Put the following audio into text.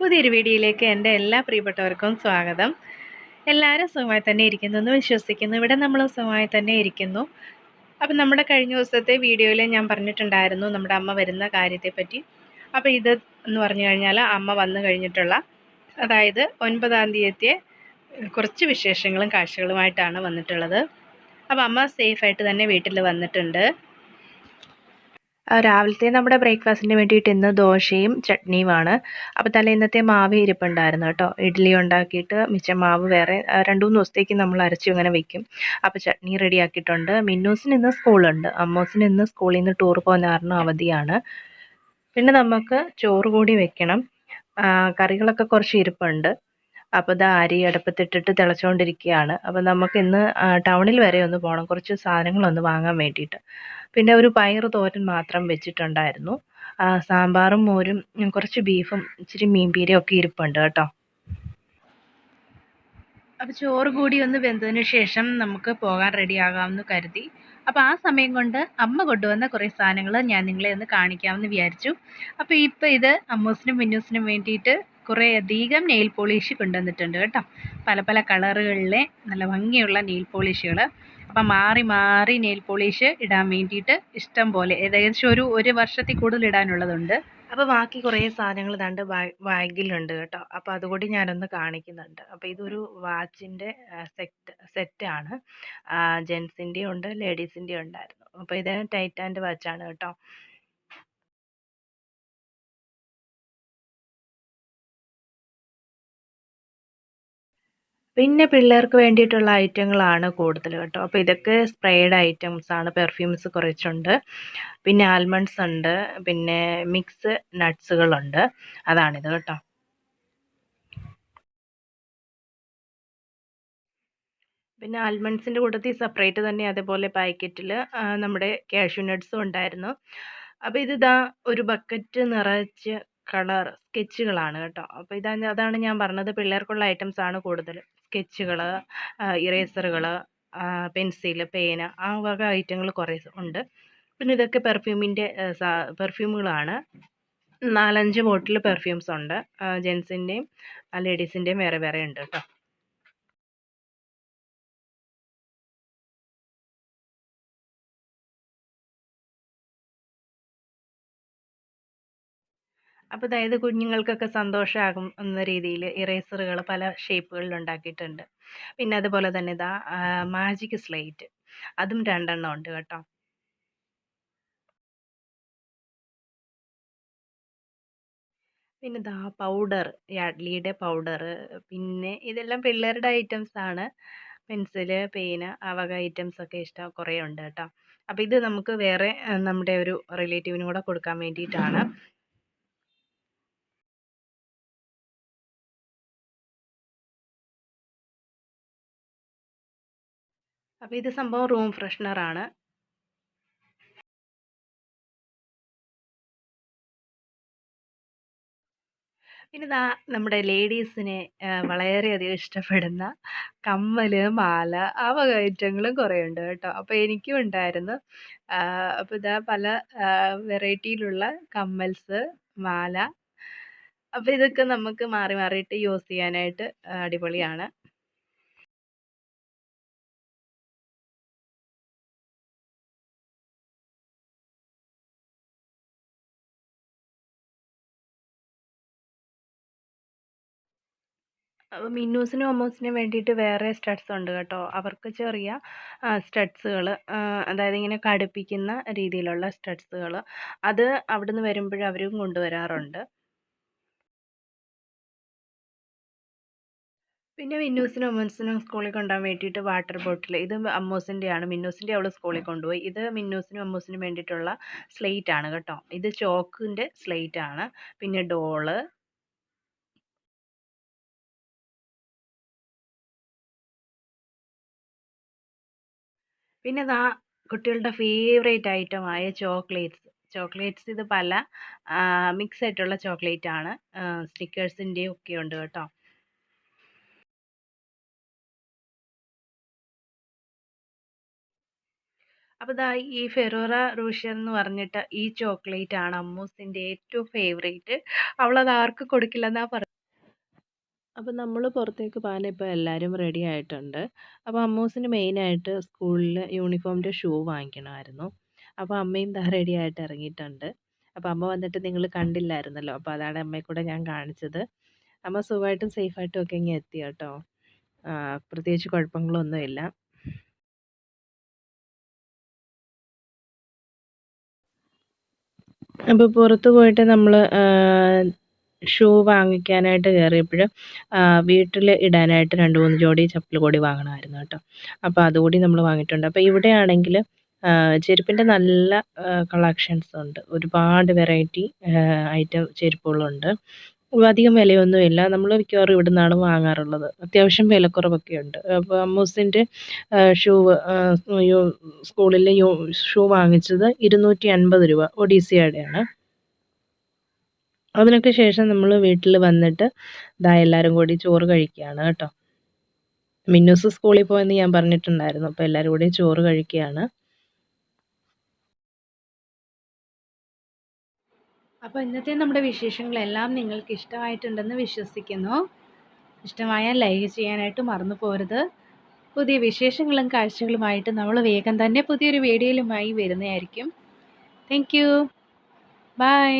പുതിയൊരു വീഡിയോയിലേക്ക് എന്റെ എല്ലാ പ്രിയപ്പെട്ടവർക്കും സ്വാഗതം. എല്ലാവരും സുഖമായി തന്നെ ഇരിക്കുന്നു എന്ന് വിശ്വസിക്കുന്നു. ഇവിടെ നമ്മൾ സുഖമായി തന്നെ ഇരിക്കുന്നു. അപ്പം നമ്മുടെ കഴിഞ്ഞ ദിവസത്തെ വീഡിയോയിൽ ഞാൻ പറഞ്ഞിട്ടുണ്ടായിരുന്നു നമ്മുടെ അമ്മ വരുന്ന കാര്യത്തെപ്പറ്റി. അപ്പോൾ ഇത് എന്ന് പറഞ്ഞു കഴിഞ്ഞാൽ അമ്മ വന്നു കഴിഞ്ഞിട്ടുള്ള അതായത് ഒൻപതാം തീയതിയെ കുറച്ച് വിശേഷങ്ങളും കാഴ്ചകളുമായിട്ടാണ് വന്നിട്ടുള്ളത്. അപ്പോൾ അമ്മ സേഫായിട്ട് തന്നെ വീട്ടിൽ വന്നിട്ടുണ്ട്. രാവിലത്തെ നമ്മുടെ ബ്രേക്ക്ഫാസ്റ്റിന് വേണ്ടിയിട്ട് ഇന്ന് ദോശയും ചട്നിയുമാണ് അപ്പോൾ തലേന്നത്തെ മാവ് ഇരിപ്പുണ്ടായിരുന്നു കേട്ടോ. ഇഡ്ഡലി ഉണ്ടാക്കിയിട്ട് മിച്ചം മാവ് വേറെ രണ്ടു മൂന്ന് ദിവസത്തേക്ക് നമ്മൾ അരച്ചു ഇങ്ങനെ വെക്കും. അപ്പോൾ ചട്നി റെഡിയാക്കിയിട്ടുണ്ട് മിന്നൂസിന് ഇന്ന് സ്കൂളുണ്ട്. അമ്മൂസിന് ഇന്ന് സ്കൂളിൽ നിന്ന് ടൂർ പോകുന്ന കാരണം അവധിയാണ്. പിന്നെ നമുക്ക് ചോറ് കൂടി വെക്കണം. കറികളൊക്കെ കുറച്ച് ഇരിപ്പുണ്ട്. അപ്പോൾ ഇത് അരി അടുപ്പത്തിട്ടിട്ട് തിളച്ചുകൊണ്ടിരിക്കുകയാണ് അപ്പോൾ നമുക്ക് ഇന്ന് ടൗണിൽ വരെ ഒന്ന് പോകണം കുറച്ച് സാധനങ്ങളൊന്ന് വാങ്ങാൻ വേണ്ടിയിട്ട്. പിന്നെ ഒരു പയർ തോരൻ മാത്രം വെച്ചിട്ടുണ്ടായിരുന്നു. സാമ്പാറും മോരും കുറച്ച് ബീഫും ഇച്ചിരി മീൻപീരയും ഒക്കെ ഇരിപ്പുണ്ട് കേട്ടോ. അപ്പോൾ ചോറ് കൂടി ഒന്ന് വെന്തതിന് ശേഷം നമുക്ക് പോകാൻ റെഡി ആകാമെന്ന് കരുതി. അപ്പോൾ ആ സമയം കൊണ്ട് അമ്മ കൊണ്ടുവന്ന കുറേ സാധനങ്ങൾ ഞാൻ നിങ്ങളെ ഒന്ന് കാണിക്കാമെന്ന് വിചാരിച്ചു. അപ്പോൾ ഇപ്പോൾ ഇത് അമ്മൂസിനും മിന്നൂസിനും വേണ്ടിയിട്ട് കുറേ അധികം നെയിൽ പോളിഷ് കൊണ്ടുവന്നിട്ടുണ്ട് കേട്ടോ. പല പല കളറുകളിലെ നല്ല ഭംഗിയുള്ള നെയിൽ പോളിഷുകൾ അപ്പം മാറി മാറി നെയിൽ പോളിഷ് ഇടാൻ വേണ്ടിയിട്ട് ഇഷ്ടം പോലെ ഏകദേശം ഒരു ഒരു വർഷത്തിൽ കൂടുതൽ ഇടാനുള്ളതുണ്ട്. അപ്പോൾ ബാക്കി കുറേ സാധനങ്ങൾ ദണ്ട് ബാഗിലുണ്ട് കേട്ടോ. അപ്പോൾ അതുകൂടി ഞാനൊന്ന് കാണിക്കുന്നുണ്ട്. അപ്പോൾ ഇതൊരു വാച്ചിന്റെ സെറ്റ് ആണ് ജെൻസിന്റെയും ഉണ്ട് ലേഡീസിന്റെയും ഉണ്ടായിരുന്നു. അപ്പോൾ ഇത് ടൈറ്റാന്റെ വാച്ചാണ് കേട്ടോ. പിന്നെ പിള്ളേർക്ക് വേണ്ടിയിട്ടുള്ള ഐറ്റങ്ങളാണ് കൂടുതൽ കേട്ടോ. അപ്പോൾ ഇതൊക്കെ സ്പ്രേഡ് ഐറ്റംസ് ആണ്. പെർഫ്യൂംസ് കുറച്ചുണ്ട്. പിന്നെ ആൽമണ്ട്സ് ഉണ്ട്. പിന്നെ മിക്സ് നട്ട്സുകളുണ്ട് അതാണിത് കേട്ടോ. പിന്നെ ആൽമണ്ട്സിന്റെ കൂട്ടത്തിൽ സെപ്പറേറ്റ് തന്നെ അതേപോലെ പാക്കറ്റിൽ നമ്മുടെ കാഷ്യൂ നട്ട്സും ഉണ്ടായിരുന്നു. അപ്പോൾ ഇത് ഇതാ ഒരു ബക്കറ്റ് നിറച്ച് കളർ സ്കെച്ചുകളാണ് കേട്ടോ. അപ്പോൾ ഇതാ അതാണ് ഞാൻ പറഞ്ഞത് പിള്ളേർക്കുള്ള ഐറ്റംസ് ആണ് കൂടുതൽ സ്കെച്ചുകൾ ഇറേസറുകൾ പെൻസിൽ പേന ആ വക ഐറ്റങ്ങൾ കുറേ ഉണ്ട്. പിന്നെ ഇതൊക്കെ പെർഫ്യൂമിന്റെ പെർഫ്യൂമുകളാണ്. നാലഞ്ച് ബോട്ടിൽ പെർഫ്യൂംസ് ഉണ്ട്. ജെൻസിന്റെയും ലേഡീസിന്റെയും വേറെ വേറെ ഉണ്ട് കേട്ടോ. അപ്പോൾ അതായത് കുഞ്ഞുങ്ങൾക്കൊക്കെ സന്തോഷമാകും എന്ന രീതിയിൽ ഇറേസറുകൾ പല ഷേപ്പുകളിൽ ഉണ്ടാക്കിയിട്ടുണ്ട്. പിന്നെ അതുപോലെ തന്നെ ഇതാ മാജിക് സ്ലേറ്റ് അതും രണ്ടെണ്ണം ഉണ്ട് കേട്ടോ. പിന്നെ ഇതാ പൗഡർ യാഡ്ലിയുടെ പൗഡർ പിന്നെ ഇതെല്ലാം പിള്ളേരുടെ ഐറ്റംസ് ആണ്. പെൻസിൽ പേന ആ വക ഐറ്റംസ് ഒക്കെ ഇഷ്ടം കുറേ ഉണ്ട് കേട്ടോ. അപ്പോൾ ഇത് നമുക്ക് വേറെ നമ്മുടെ ഒരു റിലേറ്റീവിനും കൂടെ കൊടുക്കാൻ വേണ്ടിയിട്ടാണ്. അപ്പോൾ ഇത് സംഭവം റൂം ഫ്രഷ്നർ ആണ്. പിന്നെ ഇതാ നമ്മുടെ ലേഡീസിനെ വളരെയധികം ഇഷ്ടപ്പെടുന്ന കമ്മൽ മാല ആ വക ഐറ്റങ്ങളും കുറേ ഉണ്ട് കേട്ടോ. അപ്പോൾ എനിക്കും ഉണ്ടായിരുന്നു. അപ്പോൾ ഇതാ പല വെറൈറ്റിയിലുള്ള കമ്മൽസ് മാല. അപ്പോൾ ഇതൊക്കെ നമുക്ക് മാറി മാറിയിട്ട് യൂസ് ചെയ്യാനായിട്ട് അടിപൊളിയാണ്. മിന്നൂസിനും അമ്മൂസിനും വേണ്ടിയിട്ട് വേറെ സ്റ്റഡ്സ് ഉണ്ട് കേട്ടോ. അവർക്ക് ചെറിയ സ്റ്റഡ്സുകൾ അതായത് ഇങ്ങനെ കടുപ്പിക്കുന്ന രീതിയിലുള്ള സ്റ്റഡ്സുകൾ അത് അവിടുന്ന് വരുമ്പോൾ അവരും കൊണ്ടുവരാറുണ്ട്. പിന്നെ മിന്നൂസിനും അമ്മൂസിനും സ്കൂളിൽ കൊണ്ടുപോകാൻ വേണ്ടിയിട്ട് വാട്ടർ ബോട്ടിൽ ഇത് അമ്മൂസിന്റെയാണ് മിന്നൂസിന്റെ അവൾ സ്കൂളിൽ കൊണ്ടുപോയി. ഇത് മിന്നൂസിനും അമ്മൂസിനും വേണ്ടിയിട്ടുള്ള സ്ലേറ്റ് ആണ് കേട്ടോ. ഇത് ചോക്കിന്റെ സ്ലേറ്റ് ആണ് പിന്നെ ഡോൾ പിന്നെ ദാ കുട്ടികളുടെ ഫേവറേറ്റ് ഐറ്റമായ ചോക്ലേറ്റ്സ് ചോക്ലേറ്റ്സ് ഇത് പല മിക്സ് ആയിട്ടുള്ള ചോക്ലേറ്റ് ആണ്. സ്റ്റിക്കേഴ്സിന്റെയും ഒക്കെ ഉണ്ട് കേട്ടോ. അപ്പോൾ ദാ ഈ ഫെറോറ റൂഷ എന്ന് പറഞ്ഞിട്ട് ഈ ചോക്ലേറ്റ് ആണ് അമ്മൂസിന്റെ ഏറ്റവും ഫേവറേറ്റ് അവളത് ആർക്ക് കൊടുക്കില്ലെന്നാ പറഞ്ഞത് അപ്പോൾ നമ്മൾ പുറത്തേക്ക് പോകാൻ ഇപ്പോൾ എല്ലാവരും റെഡി ആയിട്ടുണ്ട്. അപ്പോൾ അമ്മൂസിന് മെയിനായിട്ട് സ്കൂളിൽ യൂണിഫോമിന്റെ ഷൂ വാങ്ങിക്കണമായിരുന്നു. അപ്പോൾ അമ്മയും ദാ റെഡി ആയിട്ട് ഇറങ്ങിയിട്ടുണ്ട്. അപ്പോൾ അമ്മ വന്നിട്ട് നിങ്ങൾ കണ്ടില്ലായിരുന്നല്ലോ. അപ്പോൾ അതാണ് അമ്മയെ കൂടെ ഞാൻ കാണിച്ചത്. അമ്മ സുഖമായിട്ടും സേഫായിട്ടും ഒക്കെ ഇങ്ങനെ എത്തി കേട്ടോ. പ്രത്യേകിച്ച് കുഴപ്പങ്ങളൊന്നുമില്ല അപ്പോൾ പുറത്ത് പോയിട്ട് നമ്മൾ ഷൂ വാങ്ങിക്കാനായിട്ട് കയറിയപ്പോൾ വീട്ടിൽ ഇടാനായിട്ട് രണ്ട് മൂന്ന് ജോഡി ചപ്പൽ കൂടി വാങ്ങണമായിരുന്നു കേട്ടോ. അപ്പോൾ അതുകൂടി നമ്മൾ വാങ്ങിയിട്ടുണ്ട്. അപ്പോൾ ഇവിടെയാണെങ്കിൽ ചെരുപ്പിന്റെ നല്ല കളക്ഷൻസ് ഉണ്ട്. ഒരുപാട് വെറൈറ്റി ഐറ്റം ചെരുപ്പുകളുണ്ട്. അധികം വിലയൊന്നുമില്ല നമ്മൾ മിക്കവാറും ഇവിടെ നിന്നാണ് വാങ്ങാറുള്ളത്. അത്യാവശ്യം വിലക്കുറവൊക്കെ ഉണ്ട്. അപ്പോൾ അമ്മൂസിന്റെ ഷൂ സ്കൂളിലെ ഷൂ വാങ്ങിച്ചത് ഇരുന്നൂറ്റി അൻപത് രൂപ. ഒഡീസിയയുടെയാണ് അതിനൊക്കെ ശേഷം നമ്മൾ വീട്ടിൽ വന്നിട്ട് ദാ എല്ലാവരും കൂടി ചോറ് കഴിക്കുകയാണ് കേട്ടോ. മിന്നൂസ് സ്കൂളിൽ പോയെന്ന് ഞാൻ പറഞ്ഞിട്ടുണ്ടായിരുന്നു. അപ്പോൾ എല്ലാവരും കൂടി ചോറ് കഴിക്കുകയാണ് അപ്പോൾ ഇന്നത്തെ നമ്മുടെ വിശേഷങ്ങളെല്ലാം നിങ്ങൾക്ക് ഇഷ്ടമായിട്ടുണ്ടെന്ന് വിശ്വസിക്കുന്നു. ഇഷ്ടമായാൽ ലൈക്ക് ചെയ്യാനായിട്ട് മറന്നു പോരുത്. പുതിയ വിശേഷങ്ങളും കാഴ്ചകളുമായിട്ട് നമ്മൾ വേഗം തന്നെ പുതിയൊരു വീഡിയോയിലുമായി വരുന്നതായിരിക്കും. Thank you by